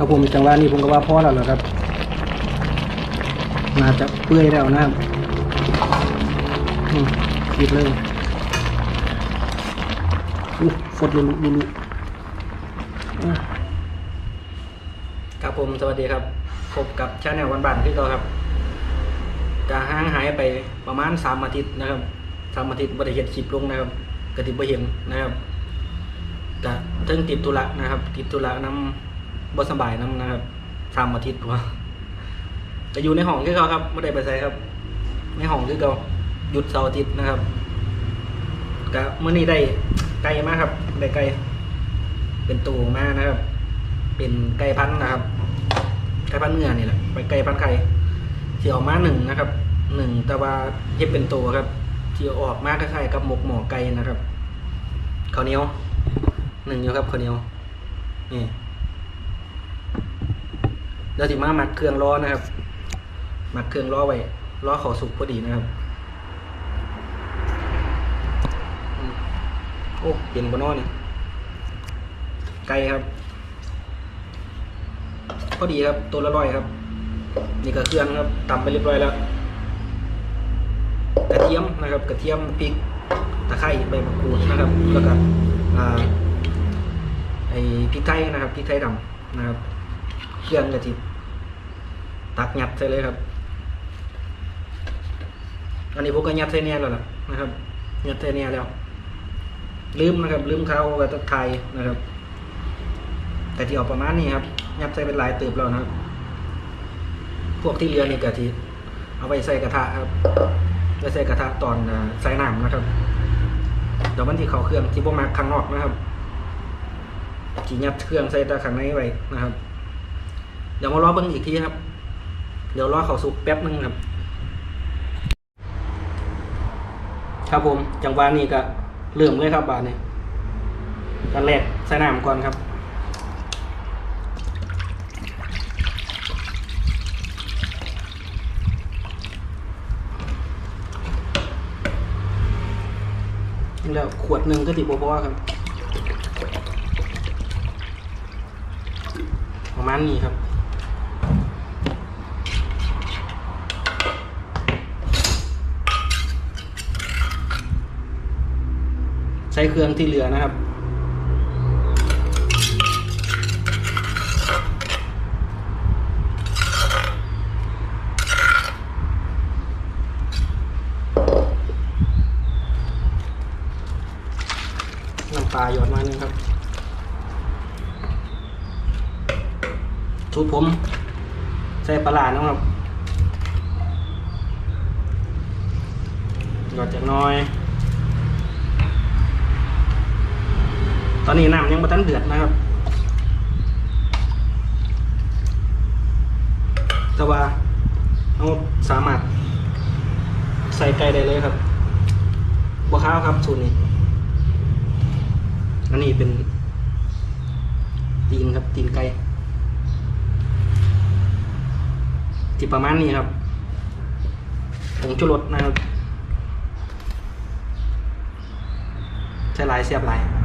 ครับผมจังหวะนี้ผมก็ว่าพอแล้วเหรอครับน่าจะเปื่อยแล้วนะครับอืมคิดเลยอู้ฟดลุลุลุลุครับผมสวัสดีครับพบกับชาแนลวันบันที่เราครับกาห้างหายไปประมาณสามอาทิตย์นะครับสามอาทิตย์บริเหตุคลิปลงนะครับกระติบเห็นนะครับกะเทิงติดธุระนะครับ ติดธุระน้ำ บ่สบายน้ำนะครับสามอาทิตย์ตัวจะอยู่ในห้องที่เขาครับไม่ได้ไปใส่ครับ ในห้องที่เขาหยุดเสาร์อาทิตย์นะครับกะเมื่อนี้ได้ไก่มากครับ ได้ไก่เป็นตัวมากนะครับ เป็นไก่พันนะครับ ไก่พันเนื้อนี่แหละไปไก่พันไข่ที่ออกมาหนึ่งนะครับหนึ่งแต่ว่าเย็บเป็นตัวครับที่ออกมาคล้ายๆกับหมกหมอไก่นะครับข้าวเหนียวหนึ่งอยู่ครับข้าวเหนียวนี่ แล้วสิมาหมักเครื่องล้อนะครับหมักเครื่องล้อไว้ล้อเขาสุกพอดีนะครับโอ้เห็นบนนอนี่ไก่ครับ พอดีครับ ตัวละร้อยครับ นี่ก็เครื่องครับตำไปเรียบร้อยแล้ว กระเทียมนะครับ กระเทียมพริกตะไคร้ใบมะกรูดนะครับ แล้วก็อ่าไอพริกไทยนะครับพริกไทยดำนะครับ เครื่องกะทิตักยัดใส่เลยครับ อันนี้พวกก็ยัดใส่เนี่ยแล้วนะครับยัดใส่เนี่ยแล้ว ลืมนะครับ ลืมเข้าไปตะไคร้นะครับ แต่ที่ออกประมาณนี้ครับ ยัดใส่เป็นหลายเติบแล้วนะครับ พวกที่เหลือนี่กะทิเอาไปใส่กระทะครับไปใส่กระทะตอนใส่น้ำนะครับเดี๋ยวมันที่เขาเครื่องที่พวกมาข้างนอกนะครับที่ยัดเครื่องใส่ตะข้างในไว้นะครับ เดี๋ยวมารอเบิ่งอีกทีครับ เดี๋ยวรอเขาสุกแป๊บนึงครับ ครับผมจังหวะนี้ก็เริ่มเลยครับบาทนี้กันแรกใส่น้ำก่อนครับแล้วขวดหนึ่งก็ติดบัวครับ ประมาณนี้ครับ ช้เครื่องที่เหลือนะครับ น้ำปลาหยอดมาหนึ่งครับชุดผม ใส่ปลาร้านะครับหยอดจากน้อย ตอนนี้น้ำยังไม่ทันเดือดนะครับ แต่ว่าเอาสามารถใส่ไก่ได้เลยครับบัวข้าวครับสูตรนี้อันนี้เป็น ตีนครับ ตีนไก่ที่ประมาณนี้ครับผงชูรสนะครับใช้ลายเสียบลาย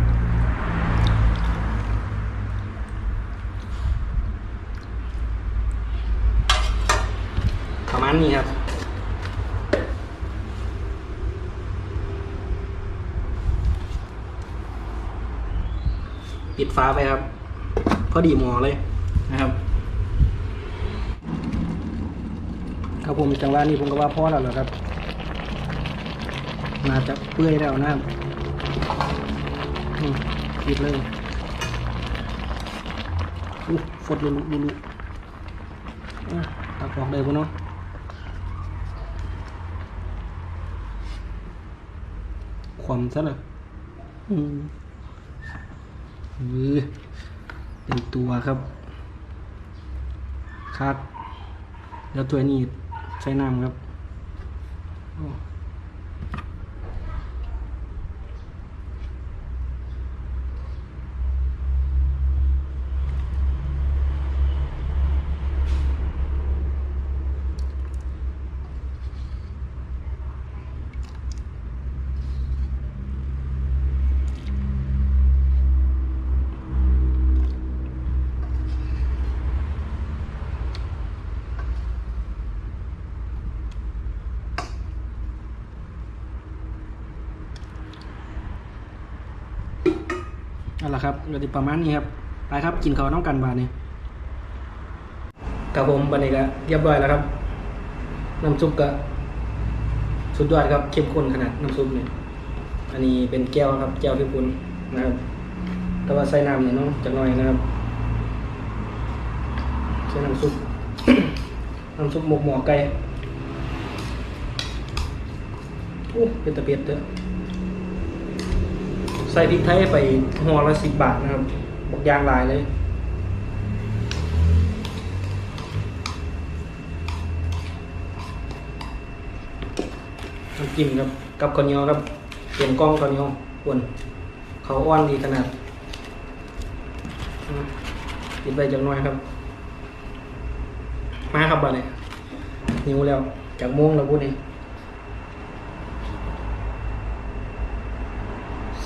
ประมาณนี้ครับ ปิดฟ้าไปครับ พอดีหมอเลยนะครับครับผมจังหวะนี้ผมก็ว่าพอแล้วเหรอครับ น่าจะเปื่อยแล้วนะครับอืมคิดเลยอู้ฟดลุลุลุลุอะตักออกได้ปะเนาะ ความซะเลยอืมอือเป็นตัวครับคัดแล้วตัวนี้ใช้น้ำครับ นะครับก็จะประมาณนี้ครับไปครับกินข้าวน้องกันบาดนี้กับผมบันนี้ก็เรียบร้อยแล้วครับน้ำซุปก็สุดยอดครับเข้มข้นขนาดน้ำซุปเนี่ยอันนี้เป็นแก้วครับแก้วพิพุนนะครับแต่ว่าใส่น้ำเนี่ยน้องจักหน่อยนะครับใส่น้ำซุปน้ำซุปหมกหมอไก่โอ้เป็นตะเพียดเด้อ ใส่พริกไทยไปห่อละสิบบาทนะครับบอกยางหลายเลยน้ำจิ้มครับกับข้าวเหนียวครับเปลี่ยนกล้องข้าวเหนียวอ้วนเขาอ้วนดีขนาดอืมกินไปจังน้อยครับ มาครับบัดนี้หิวแล้วจากโม่วงแล้วพูดนี่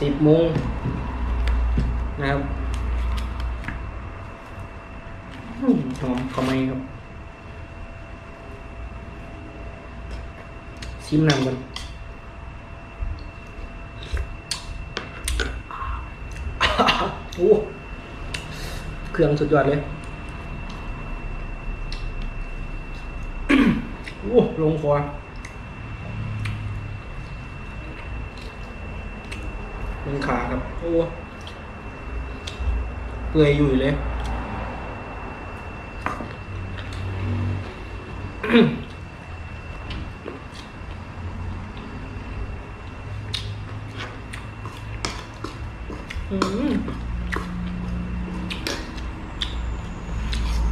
สิบโมงนะครับหอมข้าวไมครับชิมน้ำกันโอ้เครื่องสุดยอดเลยโอ้ลงคอ เป็นขาครับ โอ้เปื่อยอยู่เลย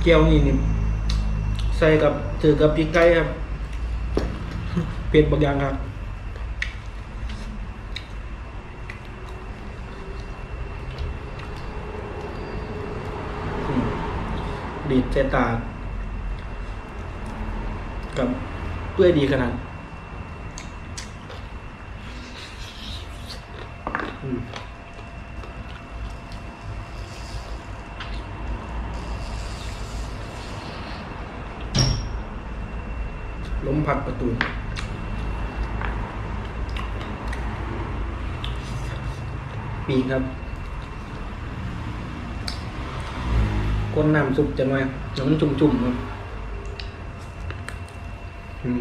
เกี๊ยวนี่นี่ ใส่กับถือกับพริกไก่ครับเผ็ดบางอย่างครับ อืม ดีดเจตา กับเปื่อดีขนาดล้มผัดประตูปีครับ ก้นน้ำซุปจะหน่อยเดี๋ยวมันจุ่มๆครับอืม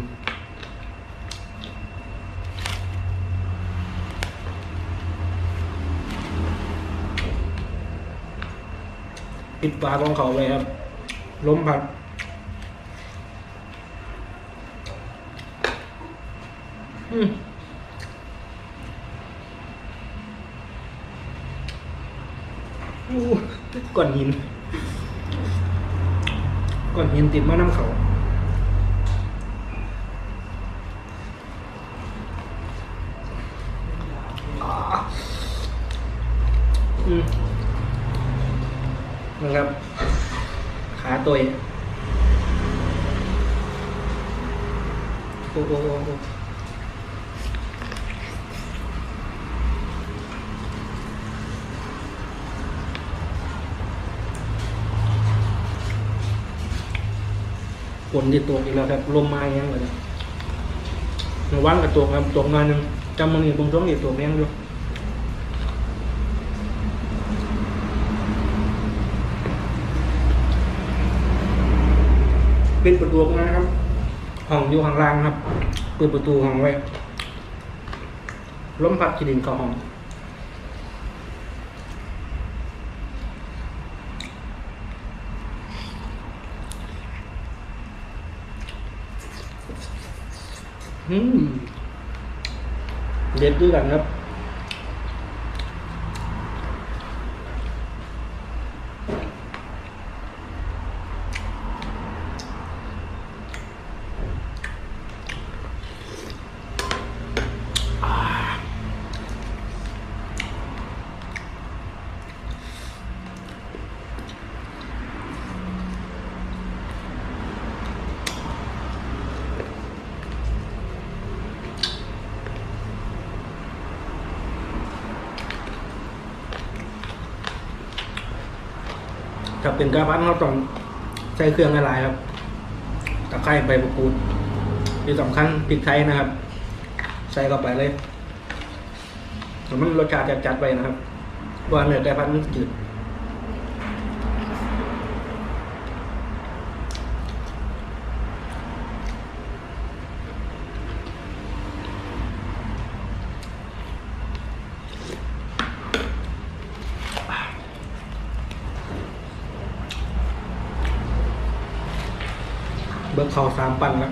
ปิดฝาของเขาไว้ครับ ล้มผัดอืมอู้ก้อนหิน ก้อนหินติดมาน้ำเขาอืมนะครับ ขาตัวโอ้โอ้โอ้ นที่ตกอีกแล้วครับลมมาอย่างเลยระวังกับตกครับตกมาหนึ่งจำมันนี่บางช่วงนี่ตกแรงอยู่เป็นประตูนะครับห้องอยู่ข้างล่างครับ เปิดประตูห้องไว้ล้มพัดขีดินเข้าห้อง อืมเด็ดด้วยกันครับ ถ้า เป็นกาพันเขาต้องใส่เครื่องอะไรครับ ตะไคร้ใบมะกรูดที่สำคัญพริกไทยนะครับ ใส่เข้าไปเลยมันรสชาติจัดๆไปนะครับว่าเนื้อไก่พันมันจืด เ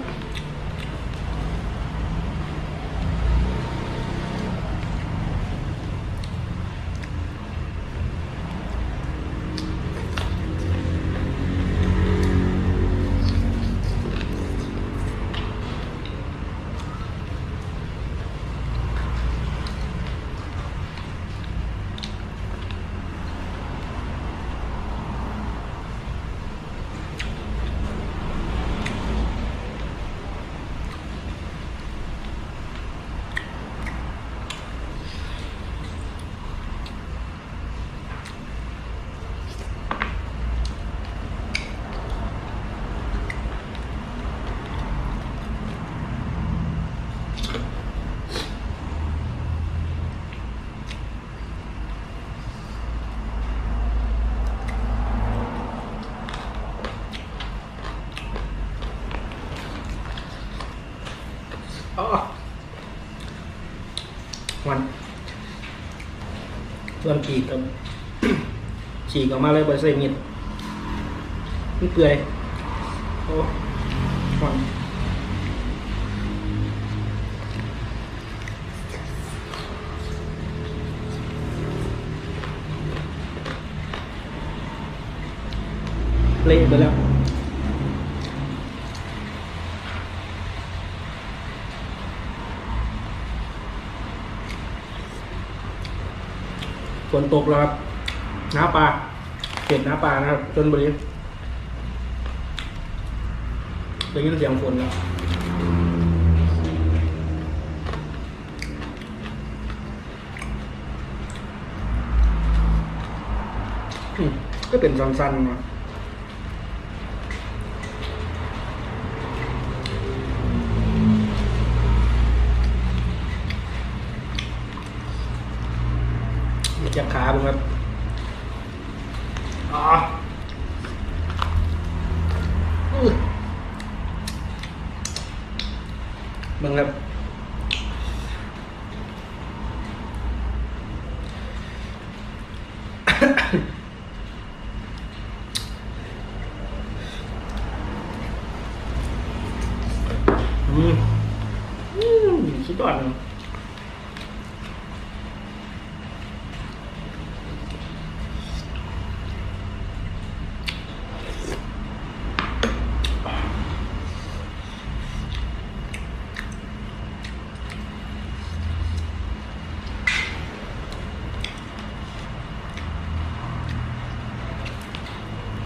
ส่วนฉีกกับฉีกออกมาเลยบริใส่มีดมันเปื่อยโอ้มันเละไปแล้ว ฝนตกแล้วครับ น้าปลาเห็ดน้าปลานะครับ จนบริได้ยินเสียงฝนแล้วก็เป็นสั้นๆนะ จับขาผมครับอ๋ออื้อมึงครับ อืมอืมสุดยอดเลย อืม ห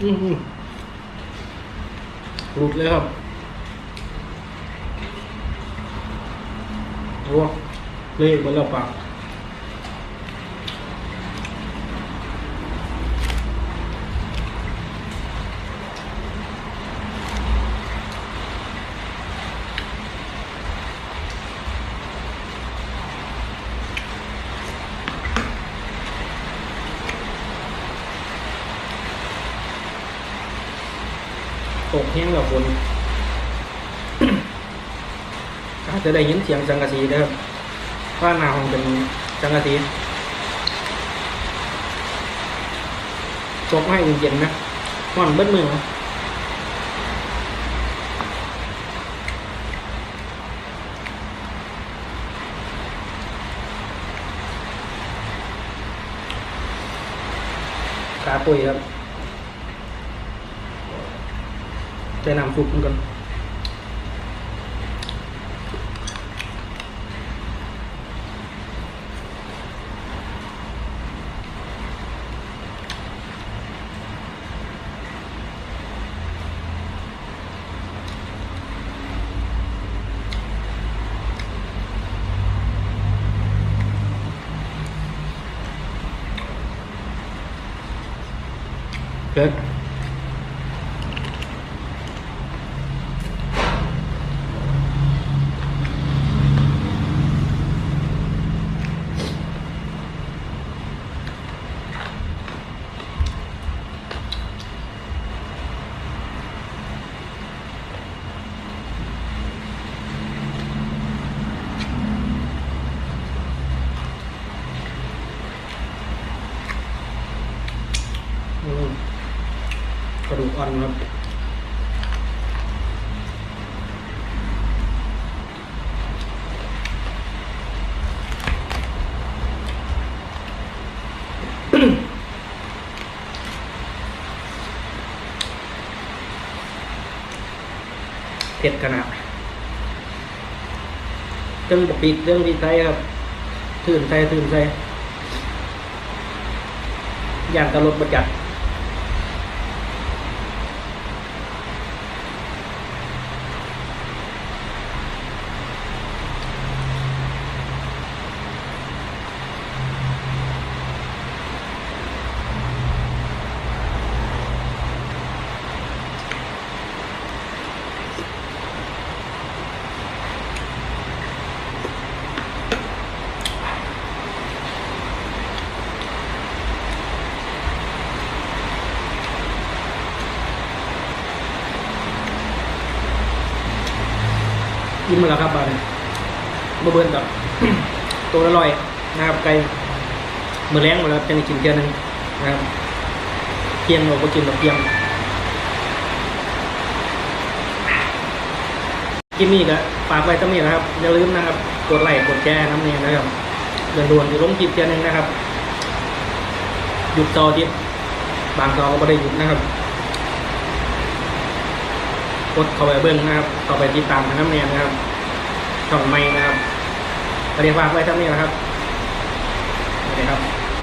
ลุดเลยครับโอ้เละหมดแล้วปาก ตกแห้งแล้วฝนอาจจะได้ยินเสียงสังกะสีนะครับว่าหน้าห้องเป็นสังกะสีตกให้เย็นๆนะห่อนเบิ้มือนะขาปุ๋ยครับ ใส่น้ำซุปมันก่อน เกิด กระดูกอ่อนครับเผ็ดขนาดเครื่องปีกเครื่องดีไซครับตื่นใจตื่นใจอย่างตลดบัดจัด มมาแล้วครับบานบะเบิร์นกับตัวอร่อยนะครับไก่มือแรงมาแล้วจะมีกินเทียนหนึงนะครับเพียงเราก็กินแบบเพียงกินนี่ก็ฝากไว้ตั้งนี้นะครับอย่าลืมนะครับกดไลค์กดแชร์น้ำเนียนะครับเดินด่วนจะลงคลิปเทียนหนึงนะครับหยุดจอทิศบางจอก็ไม่ได้หยุดนะครับ กดเข้าไปเบิ้งนะครับเข้าไปติดตามทางน้ำเนียนนะครับช่องไม่นะครับเรียกว่าไว้ท่านี้นะครับสวัสดีครับ